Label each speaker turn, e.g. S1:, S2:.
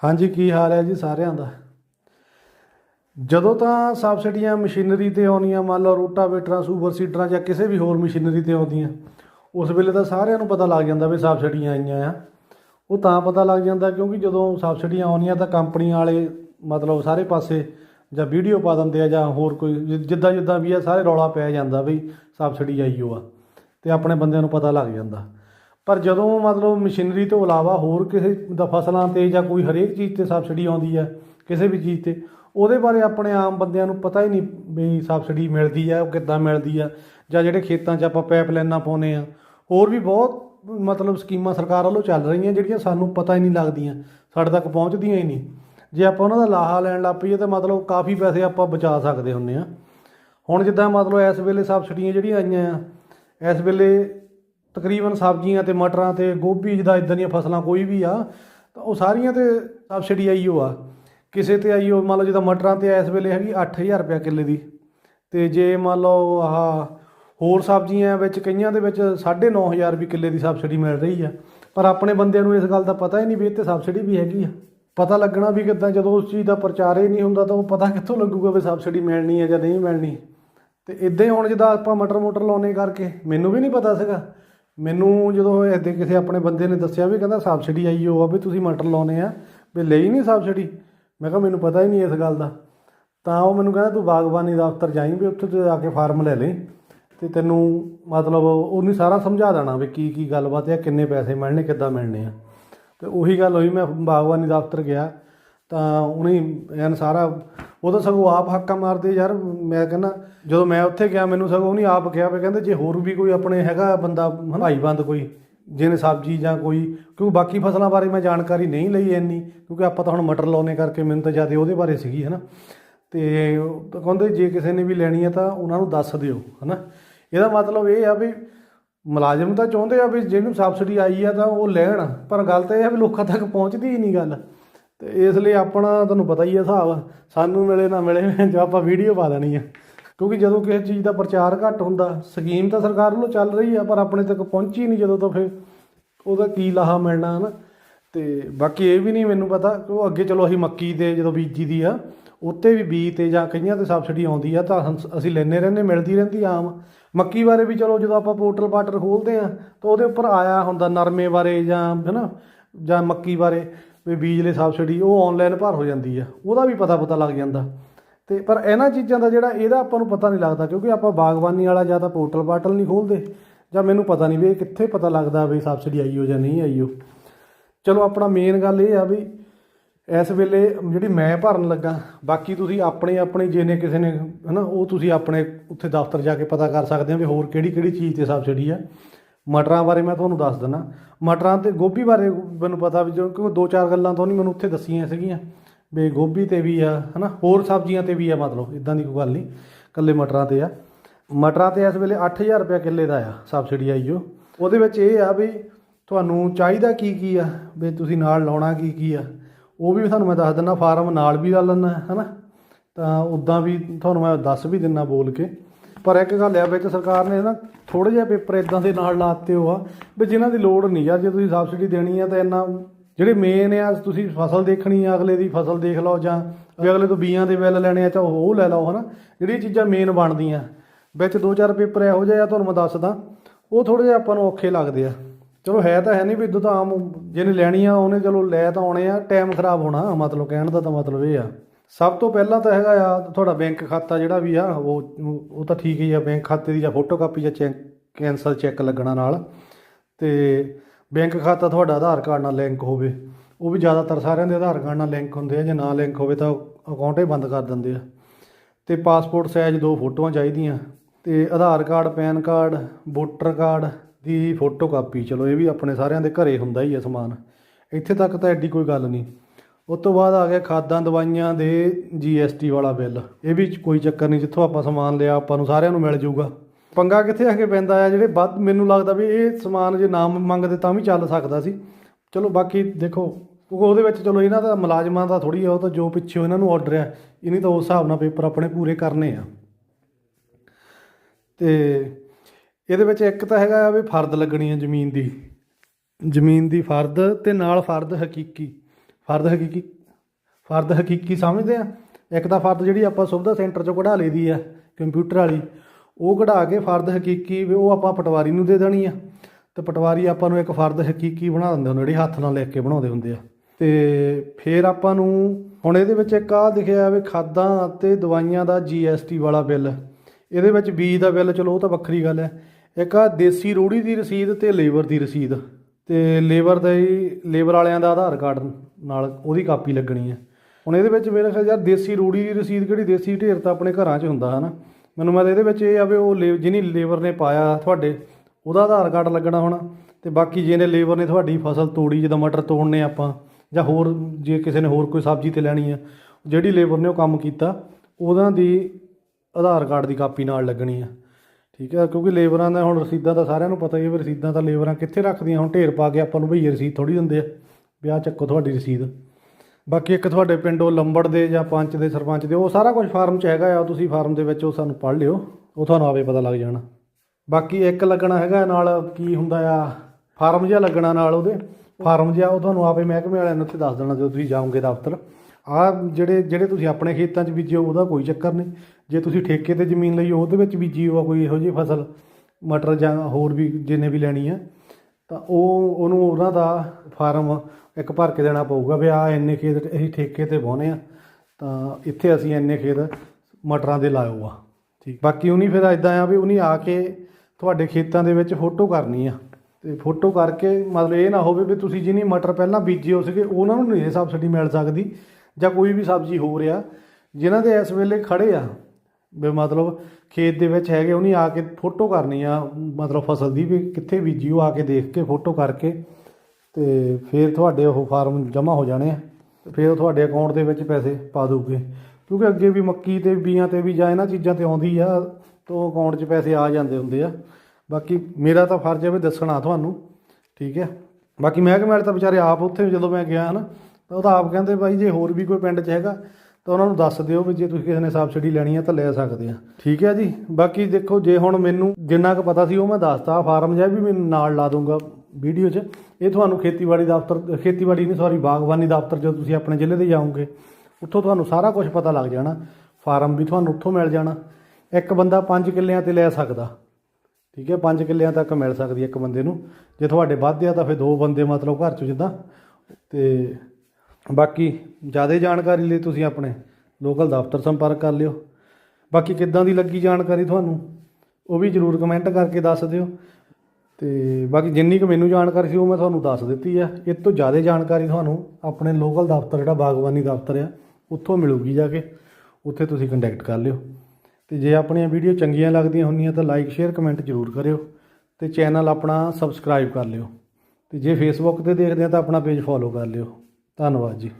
S1: ਹਾਂਜੀ, ਕੀ ਹਾਲ ਹੈ ਜੀ ਸਾਰਿਆਂ ਦਾ? ਜਦੋਂ ਤਾਂ ਸਬਸਿਡੀਆਂ ਮਸ਼ੀਨਰੀ ਤੇ ਆਉਣੀਆਂ ਮੰਨ ਲਓ ਰੋਟਾਵੇਟਰਾਂ ਸੁਪਰ ਸੀਡਰਾਂ ਜਾਂ ਕਿਸੇ ਵੀ ਹੋਰ ਮਸ਼ੀਨਰੀ ਤੇ ਆਉਂਦੀਆਂ, ਉਸ ਵੇਲੇ ਤਾਂ ਸਾਰਿਆਂ ਨੂੰ ਪਤਾ ਲੱਗ ਜਾਂਦਾ ਵੀ ਸਬਸਿਡੀਆਂ ਆਈਆਂ ਆ। ਉਹ ਤਾਂ ਪਤਾ ਲੱਗ ਜਾਂਦਾ ਕਿਉਂਕਿ ਜਦੋਂ ਸਬਸਿਡੀਆਂ ਆਉਣੀਆਂ ਤਾਂ ਕੰਪਨੀਆਂ ਵਾਲੇ, ਮਤਲਬ ਸਾਰੇ ਪਾਸੇ ਜਾਂ ਵੀਡੀਓ ਪਾ ਦਿੰਦੇ ਆ ਜਾਂ ਹੋਰ ਕੋਈ ਜਿੱਦਾਂ ਜਿੱਦਾਂ ਵੀ ਆ, ਸਾਰੇ ਰੌਲਾ ਪੈ ਜਾਂਦਾ ਵੀ ਸਬਸਿਡੀ ਆਈ ਓ ਆ, ਤੇ ਆਪਣੇ ਬੰਦਿਆਂ ਨੂੰ ਪਤਾ ਲੱਗ ਜਾਂਦਾ। ਪਰ ਜਦੋਂ ਮਤਲਬ ਮਸ਼ੀਨਰੀ ਤੋਂ ਇਲਾਵਾ ਹੋਰ ਕਿਸੇ ਦਾ ਫਸਲਾਂ ਤੇ ਜਾਂ ਕੋਈ ਹਰੇਕ ਚੀਜ਼ ਤੇ ਸਬਸਿਡੀ ਆਉਂਦੀ ਹੈ, ਕਿਸੇ ਵੀ ਚੀਜ਼ ਤੇ, ਉਹਦੇ ਬਾਰੇ ਆਪਣੇ ਆਮ ਬੰਦਿਆਂ ਨੂੰ ਪਤਾ ਹੀ ਨਹੀਂ ਵੀ ਸਬਸਿਡੀ ਮਿਲਦੀ ਹੈ, ਉਹ ਕਿੱਦਾਂ ਮਿਲਦੀ ਆ ਜਾਂ ਜਿਹੜੇ ਖੇਤਾਂ 'ਚ ਆਪਾਂ ਪਾਈਪਲਾਈਨਾਂ ਪਾਉਨੇ ਆ ਹੋਰ ਵੀ ਬਹੁਤ ਮਤਲਬ ਸਕੀਮਾਂ ਸਰਕਾਰ ਵੱਲੋਂ ਚੱਲ ਰਹੀਆਂ ਜਿਹੜੀਆਂ ਸਾਨੂੰ ਪਤਾ ਹੀ ਨਹੀਂ ਲੱਗਦੀਆਂ, ਸਾਡੇ ਤੱਕ ਪਹੁੰਚਦੀਆਂ ਹੀ ਨਹੀਂ। ਜੇ ਆਪਾਂ ਉਹਨਾਂ ਦਾ ਲਾਹਾ ਲੈਣ ਲੱਗ ਪਈਏ ਤਾਂ ਮਤਲਬ ਕਾਫੀ ਪੈਸੇ ਆਪਾਂ ਬਚਾ ਸਕਦੇ ਹੁੰਨੇ ਆ ਹੁਣ ਜਿੱਦਾਂ ਮਤਲਬ ਇਸ ਵੇਲੇ ਸਬਸਿਡੀਆਂ ਜਿਹੜੀਆਂ ਆਈਆਂ ਆ, ਇਸ ਵੇਲੇ ਤਕਰੀਬਨ ਸਬਜ਼ੀਆਂ ਤੇ ਮਟਰਾਂ ਤੇ ਗੋਭੀ ਜਿਹਦਾ ਇਦਾਂ ਦੀਆਂ ਫਸਲਾਂ ਕੋਈ ਵੀ ਆ, ਤਾਂ ਉਹ ਸਾਰੀਆਂ ਤੇ ਸਬਸਿਡੀ ਆਈ ਓ ਆ। ਕਿਸੇ ਤੇ ਆਈ ਓ ਮੰਨ ਲਓ ਜਿੱਦਾਂ ਮਟਰਾਂ ਤੇ ਇਸ ਵੇਲੇ ਹੈਗੀ 8000 ਰੁਪਏ ਕਿੱਲੇ ਦੀ। ਤੇ ਜੇ ਮੰਨ ਲਓ ਆਹ ਹੋਰ ਸਬਜ਼ੀਆਂ ਵਿੱਚ ਕਈਆਂ ਦੇ ਵਿੱਚ 9500 ਵੀ ਕਿੱਲੇ ਦੀ ਸਬਸਿਡੀ ਮਿਲ ਰਹੀ ਆ। ਪਰ ਆਪਣੇ ਬੰਦਿਆਂ ਨੂੰ ਇਸ ਗੱਲ ਦਾ ਪਤਾ ਹੀ ਨਹੀਂ ਵੀ ਇਹ ਤੇ ਸਬਸਿਡੀ ਵੀ ਹੈਗੀ ਆ। ਪਤਾ ਲੱਗਣਾ ਵੀ ਕਿੱਦਾਂ ਜਦੋਂ ਉਸ ਚੀਜ਼ ਦਾ ਪ੍ਰਚਾਰ ਹੀ ਨਹੀਂ ਹੁੰਦਾ ਤਾਂ ਉਹ ਪਤਾ ਕਿੱਥੋਂ ਲੱਗੂਗਾ ਵੀ ਸਬਸਿਡੀ ਮਿਲਣੀ ਹੈ ਜਾਂ ਨਹੀਂ ਮਿਲਣੀ। ਤੇ ਇਦਾਂ ਹੀ ਹੁਣ ਜਿੱਦਾਂ ਆਪਾਂ ਮਟਰ ਮੋਟਰ ਲਾਉਣੇ ਕਰਕੇ, ਮੈਨੂੰ ਵੀ ਨਹੀਂ ਪਤਾ ਸੀਗਾ। ਮੈਨੂੰ ਜਦੋਂ ਇੱਦਾਂ ਕਿਸੇ ਆਪਣੇ ਬੰਦੇ ਨੇ ਦੱਸਿਆ ਵੀ ਕਹਿੰਦਾ ਸਬਸਿਡੀ ਆਈ ਹੋ ਆ ਵੀ ਤੁਸੀਂ ਮਟਰ ਲਾਉਣੇ ਆ, ਵੀ ਲਈ ਨਹੀਂ ਸਬਸਿਡੀ ਮੈਂ ਕਿਹਾ ਮੈਨੂੰ ਪਤਾ ਹੀ ਨਹੀਂ ਇਸ ਗੱਲ ਦਾ। ਤਾਂ ਉਹ ਮੈਨੂੰ ਕਹਿੰਦਾ ਤੂੰ ਬਾਗਬਾਨੀ ਦਫ਼ਤਰ ਜਾਈਂ ਵੀ ਉੱਥੇ ਤੂੰ ਆ ਕੇ ਫਾਰਮ ਲੈ ਲੈ। ਤੇ ਤੈਨੂੰ ਮਤਲਬ ਉਹਨੇ ਸਾਰਾ ਸਮਝਾ ਦੇਣਾ ਵੀ ਕੀ ਕੀ ਗੱਲਬਾਤ ਹੈ ਕਿੰਨੇ ਪੈਸੇ ਮਿਲਣੇ, ਕਿੱਦਾਂ ਮਿਲਣੇ ਆ। ਤੇ ਉਹੀ ਗੱਲ ਹੋਈ, ਮੈਂ ਬਾਗਬਾਨੀ ਦਫ਼ਤਰ ਗਿਆ। ਤਾਂ ਉਹਨੇ ਐਨ ਸਾਰਾ, ਉਹ ਤਾਂ ਸਗੋਂ ਆਪ ਹੱਕਾ ਮਾਰਦੇ ਯਾਰ, ਮੈਂ ਕਹਿੰਦਾ, ਜਦੋਂ ਮੈਂ ਉੱਥੇ ਗਿਆ, ਮੈਨੂੰ ਸਗੋਂ ਉਹਨੇ ਆਪ ਕਿਹਾ ਵੀ ਕਹਿੰਦੇ ਜੇ ਹੋਰ ਵੀ ਕੋਈ ਆਪਣੇ ਹੈਗਾ ਬੰਦਾ ਭਾਈ ਬੰਦ ਕੋਈ, ਜਿਹਨੇ ਸਬਜ਼ੀ ਜਾਂ ਕੋਈ ਕਿਉਂਕਿ ਬਾਕੀ ਫਸਲਾਂ ਬਾਰੇ ਮੈਂ ਜਾਣਕਾਰੀ ਨਹੀਂ ਲਈ ਇੰਨੀ, ਕਿਉਂਕਿ ਆਪਾਂ ਤਾਂ ਹੁਣ ਮਟਰ ਲਾਉਣੇ ਕਰਕੇ ਮੈਨੂੰ ਤਾਂ ਜ਼ਿਆਦਾ ਉਹਦੇ ਬਾਰੇ ਸੀਗੀ ਹੈ ਨਾ ਤੇ ਕਹਿੰਦੇ ਜੇ ਕਿਸੇ ਨੇ ਵੀ ਲੈਣੀ ਹੈ ਤਾਂ ਉਹਨਾਂ ਨੂੰ ਦੱਸ ਦਿਓ ਹੈ ਨਾ ਇਹਦਾ ਮਤਲਬ ਇਹ ਆ ਵੀ ਮੁਲਾਜ਼ਮ ਤਾਂ ਚਾਹੁੰਦੇ ਆ ਵੀ ਜਿਹਨੂੰ ਸਬਸਿਡੀ ਆਈ ਆ ਤਾਂ ਉਹ ਲੈਣ, ਪਰ ਗੱਲ ਤਾਂ ਇਹ ਆ ਵੀ ਲੋਕਾਂ ਤੱਕ ਪਹੁੰਚਦੀ ਹੀ ਨਹੀਂ ਗੱਲ। ਤੇ ਇਸ ਲਈ ਆਪਣਾ ਤੁਹਾਨੂੰ ਪਤਾ ਹੀ ਹੈ ਹਿਸਾਬ, ਸਾਨੂੰ ਮਿਲੇ ਨਾ ਮਿਲੇ, ਜੋ ਆਪਾਂ ਵੀਡੀਓ ਪਾ ਦੇਣੀ ਆ। ਕਿਉਂਕਿ ਜਦੋਂ ਕਿਸੇ ਚੀਜ਼ ਦਾ ਪ੍ਰਚਾਰ ਘੱਟ ਹੁੰਦਾ, ਸਕੀਮ ਤਾਂ ਸਰਕਾਰ ਵੱਲੋਂ ਚੱਲ ਰਹੀ ਆ, ਪਰ ਆਪਣੇ ਤੱਕ ਪਹੁੰਚੀ ਨਹੀਂ ਜਦੋਂ ਤੋਂ ਫਿਰ ਉਹਦਾ ਕੀ ਲਾਹਾ ਮਿਲਣਾ, ਹਨਾ? ਤੇ ਬਾਕੀ ਇਹ ਵੀ ਨਹੀਂ ਮੈਨੂੰ ਪਤਾ ਕਿ ਉਹ ਅੱਗੇ ਚਲੋ ਅਸੀਂ ਮੱਕੀ ਦੇ ਜਦੋਂ ਬੀਜੀ ਦੀ ਆ, ਉੱਤੇ ਵੀ ਬੀਜ ਤੇ ਜਾਂ ਕਈਆਂ ਤੇ ਸਬਸਿਡੀ ਆਉਂਦੀ ਆ, ਤਾਂ ਅਸੀਂ ਲੈਨੇ ਰਹਿੰਦੇ, ਮਿਲਦੀ ਰਹਿੰਦੀ ਆਮ। ਮੱਕੀ ਬਾਰੇ ਵੀ ਚਲੋ ਜਦੋਂ ਆਪਾਂ ਪੋਰਟਲ ਪਾਟਰ ਖੋਲਦੇ ਆ, ਤਾਂ ਉਹਦੇ ਉੱਪਰ ਆਇਆ ਹੁੰਦਾ ਨਰਮੇ ਬਾਰੇ ਜਾਂ, ਹਨਾ? ਜਾਂ ਮੱਕੀ ਬਾਰੇ। ਵੀ ਬੀਜ ਲਈ ਸਬਸਿਡੀ ਉਹ ਆਨਲਾਈਨ ਭਰ ਹੋ ਜਾਂਦੀ ਆ। ਉਹਦਾ ਵੀ ਪਤਾ ਪਤਾ ਲੱਗ ਜਾਂਦਾ। ਤੇ ਪਰ ਇਹਨਾਂ ਚੀਜ਼ਾਂ ਦਾ ਜਿਹੜਾ ਇਹਦਾ ਆਪਾਂ ਨੂੰ ਪਤਾ ਨਹੀਂ ਲੱਗਦਾ, ਕਿਉਂਕਿ ਆਪਾਂ ਬਾਗਬਾਨੀ ਵਾਲਾ ਜਾਂ ਤਾਂ ਪੋਰਟਲ ਪਾਟਲ ਨਹੀਂ ਖੋਲਦੇ, ਜਾਂ ਮੈਨੂੰ ਪਤਾ ਨਹੀਂ ਵੀ ਇਹ ਕਿੱਥੇ ਪਤਾ ਲੱਗਦਾ ਵੀ ਸਬਸਿਡੀ ਆਈ ਹੋ ਜਾਂ ਨਹੀਂ ਆਈ ਹੋ ਚਲੋ, ਆਪਣਾ ਮੇਨ ਗੱਲ ਇਹ ਆ ਵੀ ਇਸ ਵੇਲੇ ਜਿਹੜੀ ਮੈਂ ਭਰਨ ਲੱਗਾ, ਬਾਕੀ ਤੁਸੀਂ ਆਪਣੇ ਆਪਣੇ ਜਿਹਨੇ ਕਿਸੇ ਨੇ, ਹਨਾ, ਉਹ ਤੁਸੀਂ ਆਪਣੇ ਉੱਥੇ ਦਫ਼ਤਰ ਜਾ ਕੇ ਪਤਾ ਕਰ ਸਕਦੇ ਆ ਵੀ ਹੋਰ ਕਿਹੜੀ ਕਿਹੜੀ ਚੀਜ਼ ਤੇ ਸਬਸਿਡੀ ਆ। ਮਟਰਾਂ ਬਾਰੇ ਮੈਂ ਤੁਹਾਨੂੰ ਦੱਸ ਦਿੰਦਾ। ਮਟਰਾਂ ਤੇ ਗੋਭੀ ਬਾਰੇ ਮੈਨੂੰ ਪਤਾ ਵੀ ਜੋ ਕਿਉਂਕਿ ਦੋ ਚਾਰ ਗੱਲਾਂ ਤੋਂ ਨਹੀਂ ਮੈਨੂੰ ਉੱਥੇ ਦੱਸੀਆਂ ਸੀਗੀਆਂ। ਵੀ ਗੋਭੀ ਤੇ ਵੀ ਆ, ਹਨਾ? ਹੋਰ ਸਬਜ਼ੀਆਂ ਤੇ ਵੀ ਆ ਮਤਲਬ ਇਦਾਂ ਦੀ ਕੋਈ ਗੱਲ ਨਹੀਂ। ਕੱਲੇ ਮਟਰਾਂ ਤੇ ਆ। ਮਟਰਾਂ ਤੇ ਇਸ ਵੇਲੇ 8000 ਰੁਪਏ ਕਿੱਲੇ ਦਾ ਆ ਸਬਸਿਡੀ ਆਈ ਜੋ ਉਹਦੇ ਵਿੱਚ ਇਹ ਆ ਵੀ ਤੁਹਾਨੂੰ ਚਾਹੀਦਾ ਕੀ ਕੀ ਆ? ਵੀ ਤੁਸੀਂ ਨਾਲ ਲਾਉਣਾ ਕੀ ਕੀ ਆ? ਉਹ ਵੀ ਤੁਹਾਨੂੰ ਮੈਂ ਦੱਸ ਦਿੰਦਾ, ਫਾਰਮ ਨਾਲ ਵੀ ਲਾ ਲੈਣਾ ਹਨਾ? ਤਾਂ ਉਦਾਂ ਵੀ ਤੁਹਾਨੂੰ ਮੈਂ ਦੱਸ ਵੀ ਦਿੰਦਾ ਬੋਲ ਕੇ। ਪਰ ਇੱਕ ਗੱਲ ਆ ਵਿੱਚ ਸਰਕਾਰ ਨੇ ਨਾ ਥੋੜੇ ਜਿਹੇ ਪੇਪਰ ਇਦਾਂ ਦੇ ਨਾਲ ਲਾਤੇ ਹੋ ਆ ਵੀ ਜਿਨ੍ਹਾਂ ਦੀ ਲੋੜ ਨਹੀਂ ਯਾਰ ਜੇ ਤੁਸੀਂ ਸਬਸਿਡੀ ਦੇਣੀ ਆ ਤਾਂ ਇੰਨਾ ਜਿਹੜੇ ਮੇਨ ਆ, ਤੁਸੀਂ ਫਸਲ ਦੇਖਣੀ ਆ, ਅਗਲੇ ਦੀ ਫਸਲ ਦੇਖ ਲਓ ਜਾਂ ਵੀ ਅਗਲੇ ਤੋਂ ਬੀਆਂ ਦੇ ਬਿੱਲ ਲੈਣੇ ਆ ਤਾਂ ਉਹ ਲੈ ਲਓ, ਹਨਾ? ਜਿਹੜੀਆਂ ਚੀਜ਼ਾਂ ਮੇਨ ਬਣਦੀਆਂ। ਵਿੱਚ ਦੋ ਚਾਰ ਪੇਪਰ ਇਹੋ ਜਿਹੇ ਆ, ਤੁਹਾਨੂੰ ਮੈਂ ਦੱਸਦਾ। ਉਹ ਥੋੜੇ ਜਿਹਾ ਆਪਾਂ ਨੂੰ ਔਖੇ ਲੱਗਦੇ ਆ। ਚਲੋ ਹੈ ਤਾਂ ਹੈ ਨਹੀਂ ਵੀ ਇਦੋਂ ਤਾਂ ਆਮ ਜਿਹਨੇ ਲੈਣੀ ਆ, ਉਹਨੇ ਚਲੋ ਲੈ ਤਾਂ ਆਉਣੇ ਆ ਟਾਈਮ ਖਰਾਬ ਹੋਣਾ, ਮਤਲਬ ਕਹਿਣ ਦਾ ਤਾਂ ਮਤਲਬ ਇਹ ਆ। ਸਭ ਤੋਂ ਪਹਿਲਾਂ ਤਾਂ ਹੈਗਾ ਆ ਤੁਹਾਡਾ ਬੈਂਕ ਖਾਤਾ ਜਿਹੜਾ ਵੀ ਆ, ਉਹ ਉਹ ਤਾਂ ਠੀਕ ਹੀ ਆ, ਬੈਂਕ ਖਾਤੇ ਦੀ ਜਾਂ ਫੋਟੋ ਕਾਪੀ ਜਾਂ ਚੈੱਕ, ਕੈਂਸਲ ਚੈੱਕ ਲੱਗਣਾ ਨਾਲ। ਤੇ ਬੈਂਕ ਖਾਤਾ ਤੁਹਾਡਾ ਆਧਾਰ ਕਾਰਡ ਨਾਲ ਲਿੰਕ ਹੋਵੇ, ਉਹ ਵੀ ਜ਼ਿਆਦਾਤਰ ਸਾਰਿਆਂ ਦੇ ਆਧਾਰ ਕਾਰਡ ਨਾਲ ਲਿੰਕ ਹੁੰਦੇ ਆ, ਜੇ ਨਾ ਲਿੰਕ ਹੋਵੇ ਤਾਂ ਅਕਾਊਂਟ ਹੀ ਬੰਦ ਕਰ ਦਿੰਦੇ ਆ। ਤੇ ਪਾਸਪੋਰਟ ਸਾਈਜ਼ ਦੋ ਫੋਟੋਆਂ ਚਾਹੀਦੀਆਂ, ਤੇ Aadhaar card, PAN card, voter card ਦੀ ਫੋਟੋ ਕਾਪੀ ਚਲੋ ਇਹ ਵੀ ਆਪਣੇ ਸਾਰਿਆਂ ਦੇ ਘਰੇ ਹੁੰਦਾ ਹੀ ਆ ਸਮਾਨ। ਇੱਥੇ ਤੱਕ ਤਾਂ ਐਡੀ ਕੋਈ ਗੱਲ ਨਹੀਂ। ਉਸ ਤੋਂ ਬਾਅਦ ਆ ਗਿਆ ਖਾਦਾਂ ਦਵਾਈਆਂ ਦੇ ਜੀਐਸਟੀ ਵਾਲਾ ਬਿੱਲ। ਇਹ ਵੀ ਕੋਈ ਚੱਕਰ ਨਹੀਂ, ਜਿੱਥੋਂ ਆਪਾਂ ਸਮਾਨ ਲਿਆ, ਆਪਾਂ ਨੂੰ ਸਾਰਿਆਂ ਨੂੰ ਮਿਲ ਜਾਊਗਾ ਪੰਗਾ ਕਿੱਥੇ ਆ ਕੇ ਪੈਂਦਾ ਆ, ਜਿਹੜੇ ਵੱਧ ਮੈਨੂੰ ਲੱਗਦਾ ਵੀ ਇਹ ਸਮਾਨ ਜੇ ਨਾਮ ਮੰਗਦੇ ਤਾਂ ਵੀ ਚੱਲ ਸਕਦਾ ਸੀ। ਚਲੋ ਬਾਕੀ ਦੇਖੋ, ਕਿਉਂਕਿ ਉਹਦੇ ਵਿੱਚ ਚਲੋ ਇਹਨਾਂ ਦਾ ਮੁਲਾਜ਼ਮਾਂ ਦਾ ਥੋੜੀ ਉਹ ਤਾਂ ਜੋ ਪਿੱਛੇ ਇਹਨਾਂ ਨੂੰ ਆਰਡਰ ਆ, ਇਹਨੀ ਤਾਂ ਉਸ ਹਿਸਾਬ ਨਾਲ ਪੇਪਰ ਆਪਣੇ ਪੂਰੇ ਕਰਨੇ ਆ। ਤੇ ਇਹਦੇ ਵਿੱਚ ਇੱਕ ਤਾਂ ਹੈਗਾ ਆ ਵੀ ਫਰਦ ਲੱਗਣੀ ਆ ਜ਼ਮੀਨ ਦੀ। ਜ਼ਮੀਨ ਦੀ ਫਰਦ ਤੇ ਨਾਲ ਫਰਦ ਹਕੀਕੀ। ਫਰਦ ਹਕੀਕੀ ਫਰਦ ਹਕੀਕੀ ਸਮਝਦੇ ਆ। ਇੱਕ ਤਾਂ ਫਰਦ ਜਿਹੜੀ ਆਪਾਂ ਸੁਵਿਧਾ ਸੈਂਟਰ ਚੋਂ ਕਢਾ ਲਈਦੀ ਆ, ਕੰਪਿਊਟਰ ਵਾਲੀ, ਉਹ ਕਢਾ ਕੇ ਫਰਦ ਹਕੀਕੀ ਵੀ ਉਹ ਆਪਾਂ ਪਟਵਾਰੀ ਨੂੰ ਦੇ ਦੇਣੀ ਆ। ਤੇ ਪਟਵਾਰੀ ਆਪਾਂ ਨੂੰ ਇੱਕ ਫਰਦ ਹਕੀਕੀ ਬਣਾ ਦਿੰਦੇ ਹੁੰਦੇ ਜਿਹੜੀ ਹੱਥ ਨਾਲ ਲਿਖ ਕੇ ਬਣਾਉਂਦੇ ਹੁੰਦੇ ਆ। ਤੇ ਫਿਰ ਆਪਾਂ ਨੂੰ ਹੁਣ ਇਹਦੇ ਵਿੱਚ ਇੱਕ ਆ ਦਿਖਿਆ ਵੀ ਖਾਦਾਂ ਅਤੇ ਦਵਾਈਆਂ ਦਾ GST ਵਾਲਾ ਬਿੱਲ, ਇਹਦੇ ਵਿੱਚ ਬੀਜ ਦਾ ਬਿੱਲ, ਚਲੋ ਉਹ ਤਾਂ ਵੱਖਰੀ ਗੱਲ ਹੈ। ਇੱਕ ਆ ਦੇਸੀ ਰੂੜੀ ਦੀ ਰਸੀਦ ਤੇ ਲੇਬਰ ਦੀ ਰਸੀਦ। ਤੇ ਲੇਬਰ ਦਾ ਹੀ, ਲੇਬਰ ਵਾਲਿਆਂ ਦਾ ਆਧਾਰ ਕਾਰਡ ਨਾਲ ਉਹਦੀ ਕਾਪੀ ਲੱਗਣੀ ਹੈ। ਹੁਣ ਇਹਦੇ ਵਿੱਚ ਮੇਰੇ ਖਿਆਲ ਯਾਰ ਦੇਸੀ ਰੂੜੀ ਦੀ ਰਸੀਦ ਕਿਹੜੀ, ਦੇਸੀ ਢੇਰ ਤਾਂ ਆਪਣੇ ਘਰਾਂ 'ਚ ਹੁੰਦਾ ਹਨਾ। ਮੈਨੂੰ ਮੈਂ ਇਹਦੇ ਵਿੱਚ ਇਹ ਆ ਵੀ ਉਹ ਲੇ- ਜਿਹਨੀ ਲੇਬਰ ਨੇ ਪਾਇਆ ਤੁਹਾਡੇ, ਉਹਦਾ ਆਧਾਰ ਕਾਰਡ ਲੱਗਣਾ ਹੋਣਾ ਤੇ ਬਾਕੀ ਜਿਹਨੇ ਲੇਬਰ ਨੇ ਤੁਹਾਡੀ ਫਸਲ ਤੋੜੀ, ਜਿੱਦਾਂ ਮਟਰ ਤੋੜਨੇ ਆਪਾਂ, ਜਾਂ ਹੋਰ ਜੇ ਕਿਸੇ ਨੇ ਹੋਰ ਕੋਈ ਸਬਜ਼ੀ ਤੇ ਲੈਣੀ ਆ ਜਿਹੜੀ ਲੇਬਰ ਨੇ ਉਹ ਕੰਮ ਕੀਤਾ ਉਹਨਾਂ ਦੀ ਆਧਾਰ ਕਾਰਡ ਦੀ ਕਾਪੀ ਨਾਲ ਲੱਗਣੀ ਆ ਠੀਕ ਹੈ ਕਿਉਂਕਿ ਲੇਬਰਾਂ ਦਾ ਹੁਣ ਰਸੀਦਾਂ ਤਾਂ ਸਾਰਿਆਂ ਨੂੰ ਪਤਾ ਹੀ ਹੈ ਵੀ ਰਸੀਦਾਂ ਤਾਂ ਲੇਬਰਾਂ ਕਿੱਥੇ ਰੱਖਦੀਆਂ, ਹੁਣ ਢੇਰ ਪਾ ਕੇ ਆਪਾਂ ਨੂੰ ਭਈਏ ਰਸੀਦ ਥੋੜੀ ਦਿੰਦੇ ਆ ਵਿਆਹ ਚੱਕੋ ਤੁਹਾਡੀ ਰਸੀਦ। ਬਾਕੀ ਇੱਕ ਤੁਹਾਡੇ ਪਿੰਡੋਂ ਲੰਬੜ ਦੇ ਜਾਂ ਪੰਚ ਦੇ, ਸਰਪੰਚ ਦੇ, ਉਹ ਸਾਰਾ ਕੁਝ ਫਾਰਮ 'ਚ ਹੈਗਾ ਆ ਤੁਸੀਂ ਫਾਰਮ ਦੇ ਵਿੱਚ ਉਹ ਸਾਨੂੰ ਪੜ੍ਹ ਲਿਓ, ਉਹ ਤੁਹਾਨੂੰ ਆਪੇ ਪਤਾ ਲੱਗ ਜਾਣਾ। ਬਾਕੀ ਇੱਕ ਲੱਗਣਾ ਹੈਗਾ ਨਾਲ ਕੀ ਹੁੰਦਾ ਆ, ਫਾਰਮ ਜਿਹਾ ਲੱਗਣਾ ਨਾਲ ਉਹਦੇ, ਫਾਰਮ ਜਿਹਾ ਉਹ ਤੁਹਾਨੂੰ ਆਪੇ ਮਹਿਕਮੇ ਵਾਲਿਆਂ ਨੂੰ ਉੱਥੇ ਦੱਸ ਦੇਣਾ ਜਦੋਂ ਤੁਸੀਂ ਜਾਓਗੇ ਦਫ਼ਤਰ। ਆ ਜਿਹੜੇ ਜਿਹੜੇ ਤੁਸੀਂ ਆਪਣੇ ਖੇਤਾਂ 'ਚ ਬੀਜੇ ਉਹਦਾ ਕੋਈ ਚੱਕਰ ਨਹੀਂ। ਜੇ ਤੁਸੀਂ ਠੇਕੇ ਤੇ ਜ਼ਮੀਨ ਲਈ ਉਹਦੇ ਵਿੱਚ ਬੀਜੀ ਹੋ ਕੋਈ ਇਹੋ ਜਿਹੀ ਫਸਲ, ਮਟਰ ਜਾਂ ਹੋਰ ਵੀ ਜਿੰਨੇ ਵੀ ਲੈਣੀ ਆ, ਤਾਂ ਉਹ, ਉਹਨੂੰ ਉਹਨਾਂ ਦਾ ਫਾਰਮ ਇੱਕ ਭਰ ਕੇ ਦੇਣਾ ਪਊਗਾ ਵੀ ਆ ਇੰਨੇ ਖੇਤ ਅਸੀਂ ਠੇਕੇ ਤੇ ਵਾਹੁੰਦੇ ਆ, ਤਾਂ ਇੱਥੇ ਅਸੀਂ ਇੰਨੇ ਖੇਤ ਮਟਰਾਂ ਦੇ ਲਾਇਓ ਆ। ਠੀਕ। ਬਾਕੀ ਉਹਨੀ ਫਿਰ ਇਦਾਂ ਆ ਵੀ ਉਹਨੀ ਆ ਕੇ ਤੁਹਾਡੇ ਖੇਤਾਂ ਦੇ ਵਿੱਚ ਫੋਟੋ ਕਰਨੀ ਆ। ਤੇ ਫੋਟੋ ਕਰਕੇ ਮਤਲਬ ਇਹ ਨਾ ਹੋਵੇ ਵੀ ਤੁਸੀਂ ਜਿਹਨੀ ਮਟਰ ਪਹਿਲਾਂ ਬੀਜੇ ਹੋ ਸੀਗੇ, ਉਹਨਾਂ ਨੂੰ ਨਹੀਂ ਇਹ ਸਬਸਿਡੀ ਮਿਲ ਸਕਦੀ ਜਾਂ ਕੋਈ ਵੀ ਸਬਜ਼ੀ ਹੋ ਰਿਹਾ ਜਿਨ੍ਹਾਂ ਦੇ ਇਸ ਵੇਲੇ ਖੜੇ ਆ ਵੀ ਮਤਲਬ ਖੇਤ ਦੇ ਵਿੱਚ ਹੈਗੇ, ਉਹਨੀ ਆ ਕੇ ਫੋਟੋ ਕਰਨੀ ਆ, ਮਤਲਬ ਫਸਲ ਦੀ ਵੀ ਕਿੱਥੇ ਬੀਜੀ, ਉਹ ਆ ਕੇ ਦੇਖ ਕੇ ਫੋਟੋ ਕਰਕੇ ਤੇ ਫਿਰ ਤੁਹਾਡੇ ਉਹ ਫਾਰਮ ਜਮ੍ਹਾਂ ਹੋ ਜਾਣੇ ਆ। ਤੇ ਫਿਰ ਉਹ ਤੁਹਾਡੇ ਅਕਾਊਂਟ ਦੇ ਵਿੱਚ ਪੈਸੇ ਪਾ ਦੂਗੇ। ਕਿਉਂਕਿ ਅੱਗੇ ਵੀ ਮੱਕੀ ਤੇ ਬੀਆਂ ਤੇ ਵੀ ਜਾਂ ਇਹਨਾਂ ਚੀਜ਼ਾਂ ਤੇ ਆਉਂਦੀ ਆ, ਤਾਂ ਉਹ ਅਕਾਊਂਟ 'ਚ ਪੈਸੇ ਆ ਜਾਂਦੇ ਹੁੰਦੇ ਆ। ਬਾਕੀ ਮੇਰਾ ਤਾਂ ਫਰਜ਼ ਹੈ ਵੀ ਦੱਸਣਾ ਤੁਹਾਨੂੰ, ਠੀਕ ਹੈ ਬਾਕੀ ਮਹਿਕਮੇ ਵਾਲੇ ਤਾਂ ਵਿਚਾਰੇ ਆਪ ਉੱਥੇ ਜਦੋਂ ਮੈਂ ਗਿਆ ਹਨਾ, ਤਾਂ ਉਹ ਤਾਂ ਆਪ ਕਹਿੰਦੇ ਬਾਈ ਜੇ ਹੋਰ ਵੀ ਕੋਈ ਪਿੰਡ 'ਚ ਹੈਗਾ ਤਾਂ ਉਹਨਾਂ ਨੂੰ ਦੱਸ ਦਿਓ ਵੀ ਜੇ ਤੁਸੀਂ ਕਿਸੇ ਨੇ ਸਬਸਿਡੀ ਲੈਣੀ ਹੈ ਤਾਂ ਲੈ ਸਕਦੇ ਆ। ਠੀਕ ਹੈ ਜੀ? ਬਾਕੀ ਦੇਖੋ, ਜੇ ਹੁਣ ਮੈਨੂੰ ਜਿੰਨਾ ਕੁ ਪਤਾ ਸੀ ਉਹ ਮੈਂ ਦੱਸਤਾ। ਫਾਰਮ ਜਿਹਾ ਵੀ ਮੈਂ ਨਾਲ ਲਾ ਦੂੰਗਾ ਵੀਡੀਓ 'ਚ। ਇਹ ਤੁਹਾਨੂੰ ਖੇਤੀਬਾੜੀ ਦਫ਼ਤਰ, ਖੇਤੀਬਾੜੀ ਨਹੀਂ ਸੌਰੀ ਬਾਗਬਾਨੀ ਦਫ਼ਤਰ ਜਦੋਂ ਤੁਸੀਂ ਆਪਣੇ ਜ਼ਿਲ੍ਹੇ ਦੇ ਜਾਓਗੇ, ਉੱਥੋਂ ਤੁਹਾਨੂੰ ਸਾਰਾ ਕੁਝ ਪਤਾ ਲੱਗ ਜਾਣਾ। ਫਾਰਮ ਵੀ ਤੁਹਾਨੂੰ ਉੱਥੋਂ ਮਿਲ ਜਾਣਾ। ਇੱਕ ਬੰਦਾ 5 ਕਿੱਲਿਆਂ ਤੇ ਲੈ ਸਕਦਾ। ਠੀਕ ਹੈ 5 ਕਿੱਲਿਆਂ ਤੱਕ ਮਿਲ ਸਕਦੀ ਹੈ ਇੱਕ ਬੰਦੇ ਨੂੰ। ਜੇ ਤੁਹਾਡੇ ਵੱਧ ਆ ਤਾਂ ਫਿਰ ਦੋ ਬੰਦੇ ਮਤਲਬ ਘਰ 'ਚ ਜਿੱਦਾਂ। ਤੇ ਬਾਕੀ ਜ਼ਿਆਦਾ ਜਾਣਕਾਰੀ ਲਈ ਤੁਸੀਂ ਆਪਣੇ ਲੋਕਲ ਦਫ਼ਤਰ ਸੰਪਰਕ ਕਰ ਲਿਓ। ਬਾਕੀ ਕਿੱਦਾਂ ਦੀ ਲੱਗੀ ਜਾਣਕਾਰੀ ਤੁਹਾਨੂੰ, ਉਹ ਵੀ ਜਰੂਰ ਕਮੈਂਟ ਕਰਕੇ ਦੱਸ ਦਿਓ। ਤੇ ਬਾਕੀ ਜਿੰਨੀ ਕੁ ਮੈਨੂੰ ਜਾਣਕਾਰੀ ਸੀ, ਉਹ ਮੈਂ ਤੁਹਾਨੂੰ ਦੱਸ ਦਿੱਤੀ ਆ। ਇਹ ਤੋਂ ਜ਼ਿਆਦਾ ਜਾਣਕਾਰੀ ਤੁਹਾਨੂੰ ਆਪਣੇ ਲੋਕਲ ਦਫ਼ਤਰ, ਜਿਹੜਾ ਬਾਗਬਾਨੀ ਦਫ਼ਤਰ ਆ, ਉੱਥੋਂ ਮਿਲੂਗੀ ਜਾ ਕੇ। ਉੱਥੇ ਤੁਸੀਂ ਕੰਟੈਕਟ ਕਰ ਲਿਓ। ਤੇ ਜੇ ਆਪਣੀਆਂ ਵੀਡੀਓ ਚੰਗੀਆਂ ਲੱਗਦੀਆਂ ਹੁੰਦੀਆਂ ਤਾਂ ਲਾਈਕ ਸ਼ੇਅਰ ਕਮੈਂਟ ਜ਼ਰੂਰ ਕਰਿਓ। ਤੇ ਚੈਨਲ ਆਪਣਾ ਸਬਸਕ੍ਰਾਈਬ ਕਰ ਲਿਓ। ਤੇ ਜੇ ਫੇਸਬੁੱਕ ਤੇ ਦੇਖਦੇ ਆ ਤਾਂ ਆਪਣਾ ਪੇਜ ਫੋਲੋ ਕਰ ਲਿਓ। ਧੰਨਵਾਦ ਜੀ।